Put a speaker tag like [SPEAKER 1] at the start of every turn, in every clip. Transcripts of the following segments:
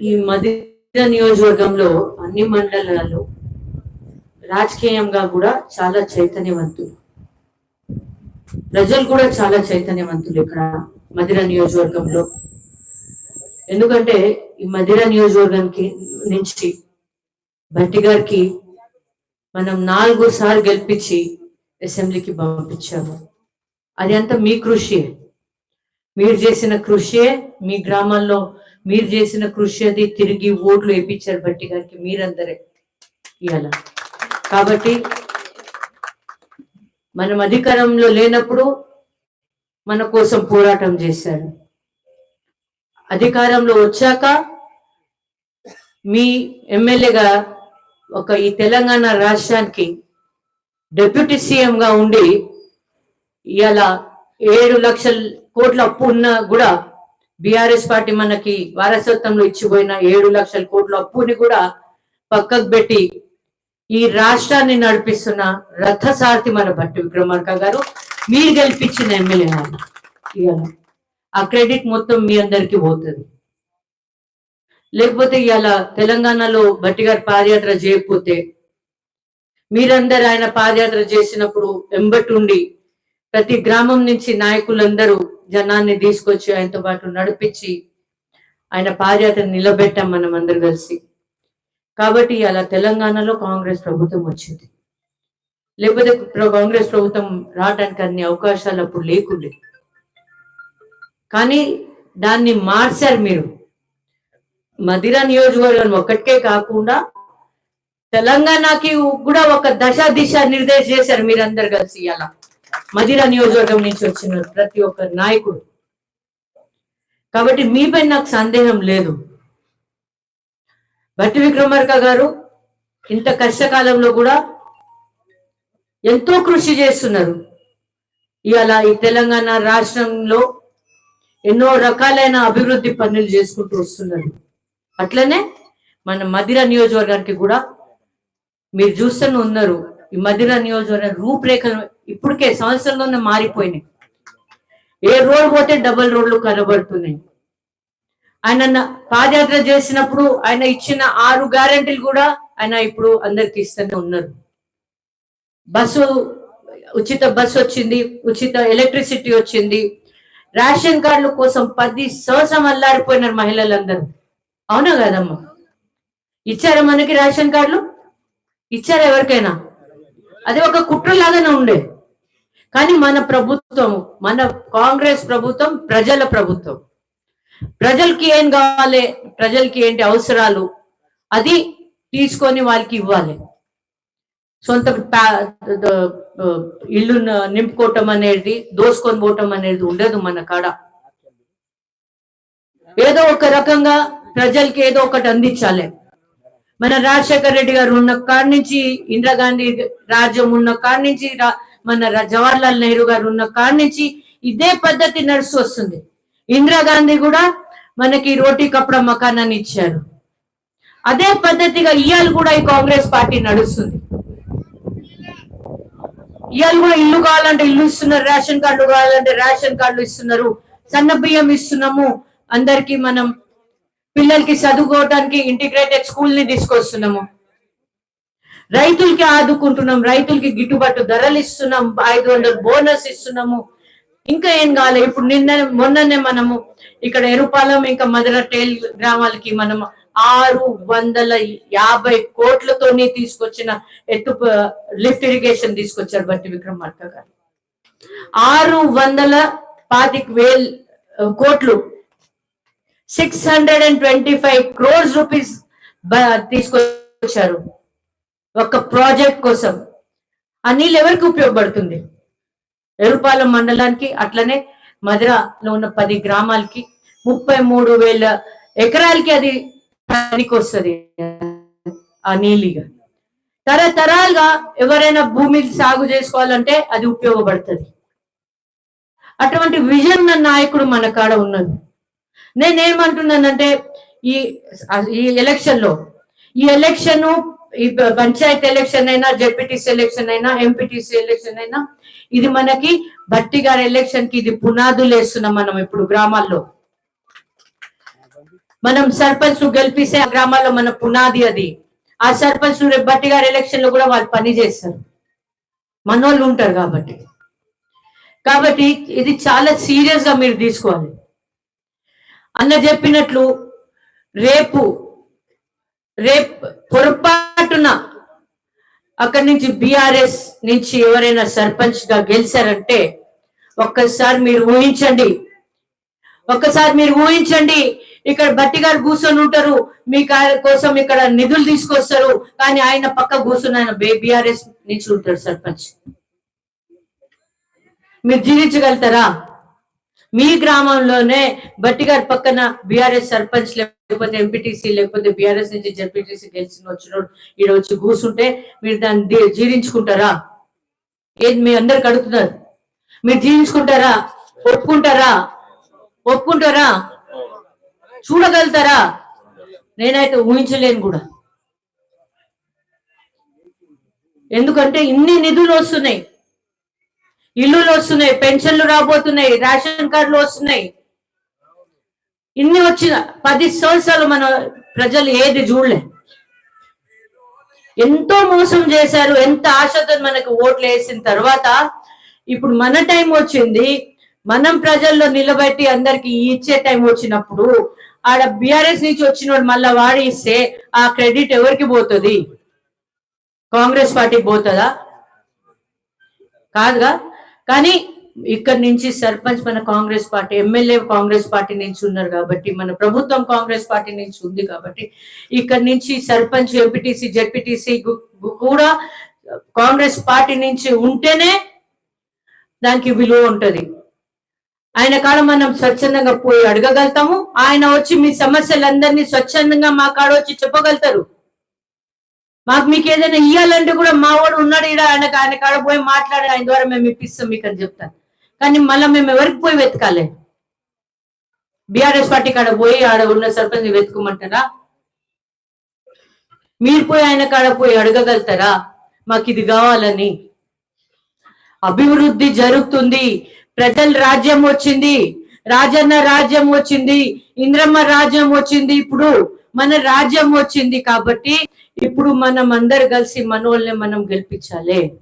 [SPEAKER 1] ఈ మధ్య నియోజకవర్గంలో అన్ని మండలాల్లో రాజకీయంగా కూడా చాలా చైతన్యవంతులు. ప్రజలు కూడా చాలా చైతన్యవంతులు ఇక్కడ మధిర నియోజకవర్గంలో. ఎందుకంటే ఈ మధిర నియోజకవర్గానికి నుంచి భట్టి గారికి మనం నాలుగు సార్లు గెలిపించి అసెంబ్లీకి పంపించాము. అది అంతా మీ కృషి. మీరు చేసిన కృషియే మీ గ్రామాల్లో మీరు చేసిన కృషి అది తిరిగి ఓట్లు వేయించారు బట్టి గారికి మీరందరే. ఇవాళ కాబట్టి మనం అధికారంలో లేనప్పుడు మన కోసం పోరాటం చేశారు. అధికారంలో వచ్చాక మీ ఎమ్మెల్యేగా ఒక ఈ తెలంగాణ రాష్ట్రానికి డెప్యూటీ సీఎంగా ఉండి ఇలా ఏడు లక్షల కోట్ల అప్పు ఉన్నా కూడా బీఆర్ఎస్ పార్టీ మనకి వారసత్వంలో ఇచ్చిపోయిన ఏడు లక్షల కోట్ల అప్పుని కూడా పక్కకు పెట్టి ఈ రాష్ట్రాన్ని నడిపిస్తున్న రథసారథి మన భట్టి విక్రమార్క గారు మీరు గెలిపించిన ఎమ్మెల్యే ఇవాళ ఆ క్రెడిట్ మొత్తం మీ అందరికి పోతుంది. లేకపోతే ఇవాళ తెలంగాణలో భట్టి గారు పాదయాత్ర చేయకపోతే మీరందరూ ఆయన పాదయాత్ర చేసినప్పుడు వెంబటుండి ప్రతి గ్రామం నుంచి నాయకులందరూ జనాన్ని తీసుకొచ్చి ఆయనతో పాటు నడిపించి ఆయన పాదయాత్ర నిలబెట్టాం మనం అందరు కలిసి. కాబట్టి అలా తెలంగాణలో కాంగ్రెస్ ప్రభుత్వం వచ్చింది. లేకపోతే కాంగ్రెస్ ప్రభుత్వం రావడానికి అన్ని అవకాశాలు అప్పుడు లేకుండే. కానీ దాన్ని మార్చారు మీరు. మదిర నియోజకవర్గం ఒక్కటికే కాకుండా తెలంగాణకి కూడా ఒక దశ దిశ నిర్దేశం చేశారు మీరందరు కలిసి అలా. మదిర నియోజకవర్గం నుంచి వచ్చిన ప్రతి ఒక్క నాయకుడు. కాబట్టి మీపై నాకు సందేహం లేదు. భట్టి విక్రమార్క గారు ఇంత కష్టకాలంలో కూడా ఎంతో కృషి చేస్తున్నారు. ఇవాళ ఈ తెలంగాణ రాష్ట్రంలో ఎన్నో రకాలైన అభివృద్ధి పనులు చేసుకుంటూ వస్తున్నారు. అట్లనే మన మదిర నియోజకవర్గానికి కూడా మీరు చూస్తూనే ఉన్నారు. ఈ మదిర నియోజకవర్గం రూపురేఖలు ఇప్పటికే సంవత్సరంలోనే మారిపోయినాయి. ఏ రోడ్ పోతే డబల్ రోడ్లు కనబడుతున్నాయి. ఆయన పాదయాత్ర చేసినప్పుడు ఆయన ఇచ్చిన ఆరు గ్యారెంటీలు కూడా ఆయన ఇప్పుడు అందరికి ఇస్తూనే ఉన్నారు. బస్సు ఉచిత బస్సు వచ్చింది ఉచిత ఎలక్ట్రిసిటీ వచ్చింది. రేషన్ కార్డుల కోసం పది సంవత్సరం అల్లారిపోయినారు మహిళలందరూ. అవునా కదమ్మా? ఇచ్చారా మనకి రేషన్ కార్డులు? ఇచ్చారా ఎవరికైనా? అది ఒక కుట్రలాగానే ఉండే. కానీ మన ప్రభుత్వం మన కాంగ్రెస్ ప్రభుత్వం ప్రజల ప్రభుత్వం. ప్రజలకి ఏం కావాలి ప్రజలకి ఏంటి అవసరాలు అది తీసుకొని వాళ్ళకి ఇవ్వాలి. సొంత ఇల్లు నింపుకోవటం అనేది దోసుకొని పోవటం అనేది ఉండదు మన కాడ. ఏదో ఒక రకంగా ప్రజలకి ఏదో ఒకటి అందించాలి. మన రాజశేఖర్ రెడ్డి గారు ఉన్న కాడి నుంచి ఇందిరాగాంధీ రాజ్యం ఉన్న కాడి నుంచి మన జవహర్లాల్ నెహ్రూ గారు ఉన్న కాడి నుంచి ఇదే పద్ధతి నడుస్తూ వస్తుంది. ఇందిరాగాంధీ కూడా మనకి రోటీ కప్పుడ మకానాన్ని ఇచ్చారు. అదే పద్ధతిగా ఇవాళ కూడా ఈ కాంగ్రెస్ పార్టీ నడుస్తుంది. ఇవాళ కూడా ఇల్లు కావాలంటే ఇల్లు ఇస్తున్నారు రేషన్ కార్డు కావాలంటే రేషన్ కార్డులు ఇస్తున్నారు సన్న బియ్యం ఇస్తున్నాము. అందరికి మనం పిల్లలకి చదువుకోవడానికి ఇంటిగ్రేటెడ్ స్కూల్ని తీసుకొస్తున్నాము. రైతులకి ఆదుకుంటున్నాం రైతులకి గిట్టుబాటు ధరలు ఇస్తున్నాం ఐదు వందలు బోనస్ ఇస్తున్నాము. ఇంకా ఏం కాలే ఇప్పుడు నిన్న మొన్ననే మనము ఇక్కడ ఎరుపాలెం ఇంకా మదర టేల్ గ్రామాలకి మనం ఆరు వందల యాభై కోట్లతోని తీసుకొచ్చిన ఎత్తు లిఫ్ట్ ఇరిగేషన్ తీసుకొచ్చారు బట్టి విక్రమార్క గారు. ఆరు వందల పాతిక వేల్ కోట్లు six hundred and twenty five crores rupees తీసుకొచ్చారు. ఒక ప్రాజెక్ట్ కోసం. ఆ నీళ్ళు ఎవరికి ఉపయోగపడుతుంది? ఎరుపాలెం మండలానికి అట్లనే మధురలో ఉన్న పది గ్రామాలకి ముప్పై మూడు వేల ఎకరాలకి అది పనికి వస్తుంది ఆ నీళ్ళిగా. తరతరాలుగా ఎవరైనా భూమి సాగు చేసుకోవాలంటే అది ఉపయోగపడుతుంది. అటువంటి విజన్ నాయకుడు మన కాడ ఉన్నది. నేనేమంటున్నానంటే ఈ ఈ ఎలక్షన్లో ఈ ఎలక్షన్ ఈ పంచాయత్ ఎలక్షన్ అయినా జెడ్పీటీసీ ఎలక్షన్ అయినా ఎంపీటీసీ ఎలక్షన్ అయినా ఇది మనకి భట్టి గారి ఎలక్షన్కి ఇది పునాదులు వేస్తున్నాం మనం ఇప్పుడు గ్రామాల్లో. మనం సర్పంచ్ గెలిపిస్తే ఆ గ్రామాల్లో మన పునాది అది. ఆ సర్పంచ్ రేపు గారి ఎలక్షన్లో కూడా వాళ్ళు పని చేస్తారు. మనోళ్ళు ఉంటారు కాబట్టి. కాబట్టి ఇది చాలా సీరియస్గా మీరు తీసుకోవాలి. అన్న చెప్పినట్లు రేపు రేపు పొరపాటున అక్కడి నుంచి బీఆర్ఎస్ నుంచి ఎవరైనా సర్పంచ్గా గెలిచారంటే ఒక్కసారి మీరు ఊహించండి. ఒక్కసారి మీరు ఊహించండి. ఇక్కడ బట్టి గారు కూర్చొని ఉంటారు. మీ కోసం ఇక్కడ నిధులు తీసుకొస్తారు. కానీ ఆయన పక్క కూర్చుని ఆయన బీఆర్ఎస్ నుంచి ఉంటాడు సర్పంచ్. మీరు జీవించగలుగుతారా? మీ గ్రామంలోనే బట్టి గారి పక్కన బీఆర్ఎస్ సర్పంచ్ లేకపోతే ఎంపీటీసీ లేకపోతే బీఆర్ఎస్ నుంచి జడ్పీటీసీ గెలిచిన వచ్చిన ఈడ వచ్చి కూర్చుంటే మీరు దాన్ని జీర్ణించుకుంటారా? ఏది మీ అందరికి అడుగుతున్నారు? మీరు జీర్ణించుకుంటారా? ఒప్పుకుంటారా? ఒప్పుకుంటారా? చూడగలుగుతారా? నేనైతే ఊహించలేను కూడా. ఎందుకంటే ఇన్ని నిధులు వస్తున్నాయి. ఇల్లులు వస్తున్నాయి పెన్షన్లు రాబోతున్నాయి రేషన్ కార్డులు వస్తున్నాయి. ఇన్ని వచ్చిన పది సంవత్సరాలు మన ప్రజలు ఏది చూడలే. ఎంతో మోసం చేశారు ఎంత ఆశతో మనకు ఓట్లు వేసిన తర్వాత ఇప్పుడు మన టైం వచ్చింది. మనం ప్రజల్లో నిలబెట్టి అందరికి ఇచ్చే టైం వచ్చినప్పుడు ఆడ బిఆర్ఎస్ నుంచి వచ్చినోడు మళ్ళా వాడి ఇస్తే ఆ క్రెడిట్ ఎవరికి పోతుంది? కాంగ్రెస్ పార్టీకి పోతుందా? కాదుగా? కానీ ఇక్కడి నుంచి సర్పంచ్ మన Congress party MLA Congress party నుంచి ఉన్నారు కాబట్టి మన ప్రభుత్వం కాంగ్రెస్ పార్టీ నుంచి ఉంది కాబట్టి ఇక్కడి నుంచి సర్పంచ్ ఎంపీటీసీ జెడ్పీటీసీ కూడా కాంగ్రెస్ పార్టీ నుంచి ఉంటేనే దానికి విలువ ఉంటది. ఆయన కాడ మనం స్వచ్ఛందంగా పోయి అడగగలుగుతాము. ఆయన వచ్చి మీ సమస్యలందరినీ స్వచ్ఛందంగా మా కాడ వచ్చి చెప్పగలుగుతారు. మాకు మీకు ఏదైనా ఇయ్యాలంటే కూడా మా వాడు ఉన్నాడు ఈడ ఆయన ఆయన కాడ పోయి మాట్లాడి ఆయన ద్వారా మేము ఇప్పిస్తాం మీకు అని చెప్తాను. కానీ మళ్ళీ మేము ఎవరికి పోయి వెతకాలి? బీఆర్ఎస్ పార్టీ కాడ పోయి ఆడ ఉన్న సర్పంచ్ వెతుకోమంటారా? మీరు పోయి ఆయన కాడ పోయి అడగగలుగుతారా? మాకు ఇది కావాలని. అభివృద్ధి జరుగుతుంది. ప్రజల రాజ్యం వచ్చింది. రాజన్న రాజ్యం వచ్చింది. ఇంద్రమ్మ రాజ్యం వచ్చింది. ఇప్పుడు మన రాజ్యం వచ్చింది కాబట్టి ఇప్పుడు మనం అందరు కలిసి మనోళ్ళని మనం గెలిపించాలి.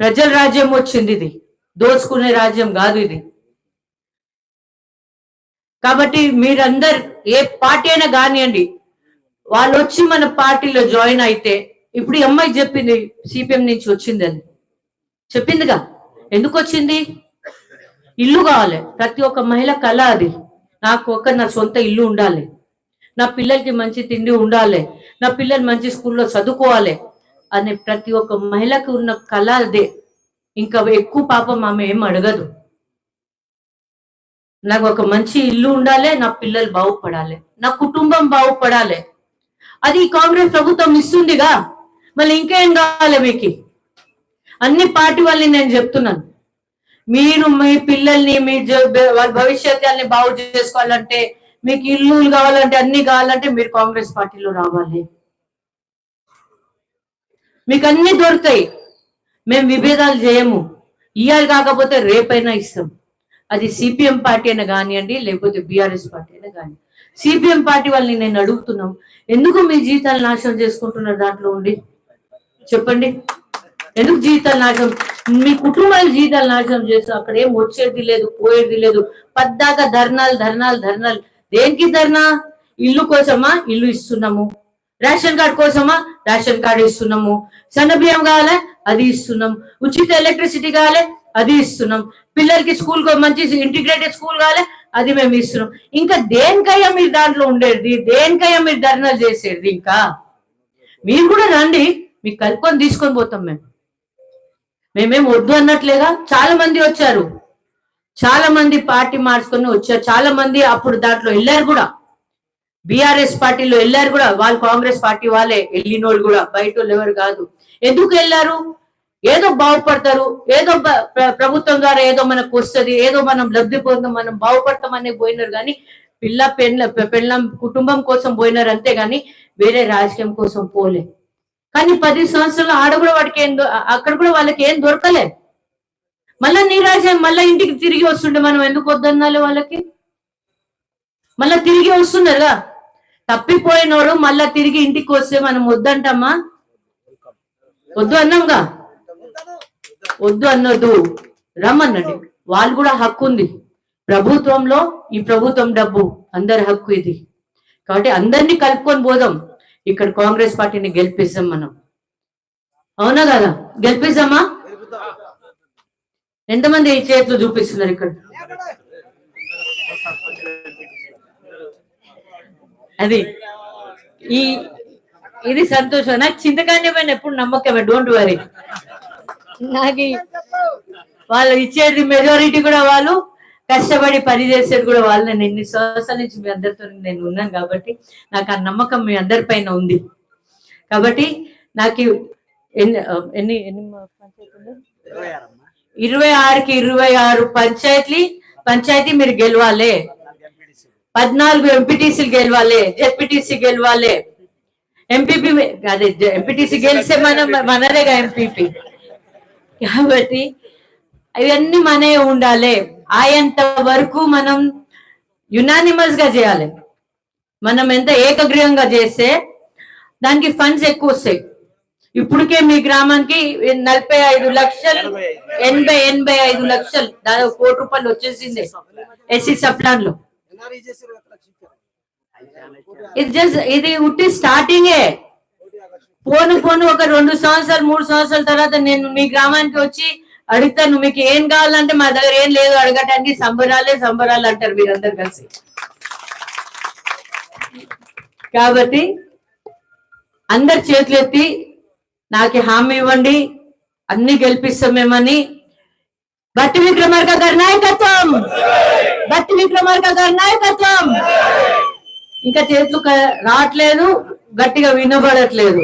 [SPEAKER 1] ప్రజల రాజ్యం వచ్చింది ఇది. దోచుకునే రాజ్యం కాదు ఇది. కాబట్టి మీరందరు ఏ పార్టీ అయినా కానివ్వండి వాళ్ళు వచ్చి మన పార్టీలో జాయిన్ అయితే ఇప్పుడు ఈ అమ్మాయి చెప్పింది సిపిఎం నుంచి వచ్చిందని. చెప్పిందిగా? ఎందుకు వచ్చింది? ఇల్లు కావాలి. ప్రతి ఒక్క మహిళ కళ అది. నాకు ఒక నా సొంత ఇల్లు ఉండాలి. నా పిల్లలకి మంచి తిండి ఉండాలి. నా పిల్లలు మంచి స్కూల్లో చదువుకోవాలి. అనే ప్రతి ఒక్క మహిళకు ఉన్న కళ అదే. ఇంకా ఎక్కువ పాపం ఆమె ఏం అడగదు. నాకు ఒక మంచి ఇల్లు ఉండాలి నా పిల్లలు బాగుపడాలి. నా కుటుంబం బాగుపడాలి. అది కాంగ్రెస్ ప్రభుత్వం ఇస్తుందిగా మళ్ళీ ఇంకేం కావాలి మీకు? అన్ని పార్టీ వాళ్ళని నేను చెప్తున్నాను. మీరు మీ పిల్లల్ని మీ జ- బాగు చేసుకోవాలంటే మీకు ఇల్లు కావాలంటే అన్ని కావాలంటే మీరు కాంగ్రెస్ పార్టీలో రావాలి. మీకు అన్ని దొరుకుతాయి. మేము విభేదాలు చేయము. ఇవ్వాలి కాకపోతే రేపైనా ఇస్తాం. అది సిపిఎం పార్టీ అయినా కానివ్వండి లేకపోతే బీఆర్ఎస్ పార్టీ అయినా కానీ సిపిఎం పార్టీ వాళ్ళని నేను అడుగుతున్నాం. ఎందుకు మీ జీవితాలు నాశనం చేసుకుంటున్నారు దాంట్లో ఉండి? చెప్పండి. ఎందుకు జీవితాలు నాశనం? మీ కుటుంబాల జీతాలు నాశనం చేస్తూ అక్కడ ఏం వచ్చేది లేదు పోయేది లేదు. పద్దాక ధర్నాలు ధర్నాలు ధర్నాలు. దేనికి ధర్నా ఇల్లు కోసమా? ఇల్లు ఇస్తున్నాము. రేషన్ కార్డ్ కోసమా? రేషన్ కార్డు ఇస్తున్నాము. సన్న బియ్యం కావాలా? అది ఇస్తున్నాం. ఉచిత ఎలక్ట్రిసిటీ కావాలి? అది ఇస్తున్నాం. పిల్లలకి స్కూల్ మంచి ఇంటిగ్రేటెడ్ స్కూల్ కావాలి? అది మేము ఇస్తున్నాం. ఇంకా దేనికయ్యా మీరు దాంట్లో ఉండేది? దేనికయ్యా మీరు ధర్నాలు చేసేది? ఇంకా మీరు కూడా రండి. మీకు కలుపుకొని తీసుకొని పోతాం మేము. మేమేం వద్దు అన్నట్లేగా? చాలా మంది వచ్చారు. చాలా మంది పార్టీ మార్చుకొని వచ్చారు. చాలా మంది అప్పుడు దాంట్లో వెళ్ళారు కూడా. బీఆర్ఎస్ పార్టీలో వెళ్ళారు కూడా. వాళ్ళు కాంగ్రెస్ పార్టీ వాళ్ళే. వెళ్ళినోళ్ళు కూడా. బయట ఎవరు కాదు. ఎందుకు వెళ్ళారు ఏదో బాగుపడతారు. ఏదో ప్రభుత్వం ద్వారా ఏదో మనకు వస్తుంది. ఏదో మనం లబ్ధి పొందాం మనం బాగుపడతామనే పోయినారు కానీ పిల్ల పెళ్ళ పెళ్ళం కుటుంబం కోసం పోయినారు అంతే కానీ వేరే రాజకీయం కోసం పోలే. కానీ పది సంవత్సరాలు ఆడ కూడా వాడికి ఏం అక్కడ కూడా వాళ్ళకి ఏం దొరకలే. మళ్ళా నీ మళ్ళా ఇంటికి తిరిగి వస్తుండే మనం ఎందుకు వద్దన్నాలి వాళ్ళకి? మళ్ళా తిరిగి వస్తున్నారుగా. తప్పిపోయినోడు మళ్ళా తిరిగి ఇంటికి వస్తే మనం వద్దంటామా? వద్దు అన్నాంగా. వద్దు అన్నొద్దు. రమ్మనండి. వాళ్ళు కూడా హక్కు ఉంది. ప్రభుత్వంలో ఈ ప్రభుత్వం డబ్బు అందరి హక్కు ఇది. కాబట్టి అందరినీ కలుపుకొని పోదాం. ఇక్కడ కాంగ్రెస్ పార్టీని గెలిపిస్తాం మనం. అవునా కదా? గెలిపిస్తామా ఎంతమంది చేతులు చూపిస్తున్నారు ఇక్కడ? అది. ఈ ఇది సంతోషం నాకు చింతకాండి పైన ఎప్పుడు నమ్మకమే డోంట్ వరీ నాకు వాళ్ళు ఇచ్చేది మెజారిటీ కూడా వాళ్ళు కష్టపడి పని చేసేది కూడా వాళ్ళు. నేను ఎన్ని సంవత్సరాల నుంచి మీ అందరితో నేను ఉన్నాను కాబట్టి నాకు ఆ నమ్మకం మీ అందరి పైన ఉంది. కాబట్టి నాకు ఎన్ని ఎన్ని ఎన్ని పంచాయతీలు? ఇరవై ఆరుకి ఇరవై ఆరు పంచాయతీ పంచాయతీ మీరు గెలవాలి. పద్నాలుగు ఎంపీటీసీలు గెలవాలి జెడ్పీటీసీ గెలవాలి. ఎంపీపీ అదే ఎంపీటీసీ గెలిస్తే మనం మనదేగా ఎంపీపీ. కాబట్టి ఇవన్నీ మనే ఉండాలి. ఆయంత వరకు మనం యునానిమస్గా చేయాలి. మనం ఎంత ఏకగ్రీవంగా చేస్తే దానికి ఫండ్స్ ఎక్కువ వస్తాయి. ఇప్పటికే మీ గ్రామానికి నలభై ఐదు లక్షలు ఎనభై ఎనభై ఐదు లక్షలు దాదాపు కోటి రూపాయలు వచ్చేసింది ఎస్సీ సప్లాన్లో ఇది జస్ట్ ఇది ఉట్టి స్టార్టింగే పోను పోను ఒక రెండు సంవత్సరాలు మూడు సంవత్సరాల తర్వాత నేను మీ గ్రామానికి వచ్చి అడుగుతాను మీకు ఏం కావాలంటే మా దగ్గర ఏం లేదు అడగటానికి సంబరాలే సంబరాలు అంటారు మీరందరు కలిసి. కాబట్టి అందరు చేతులు ఎత్తి నాకు హామీ ఇవ్వండి. అన్ని గెలిపిస్తాం మేమని. భట్టి విక్రమార్క గారి నాయకత్వం. భట్టి విక్రమార్క గారి నాయకత్వం. ఇంకా చేతులు రావట్లేదు. గట్టిగా వినబడట్లేదు.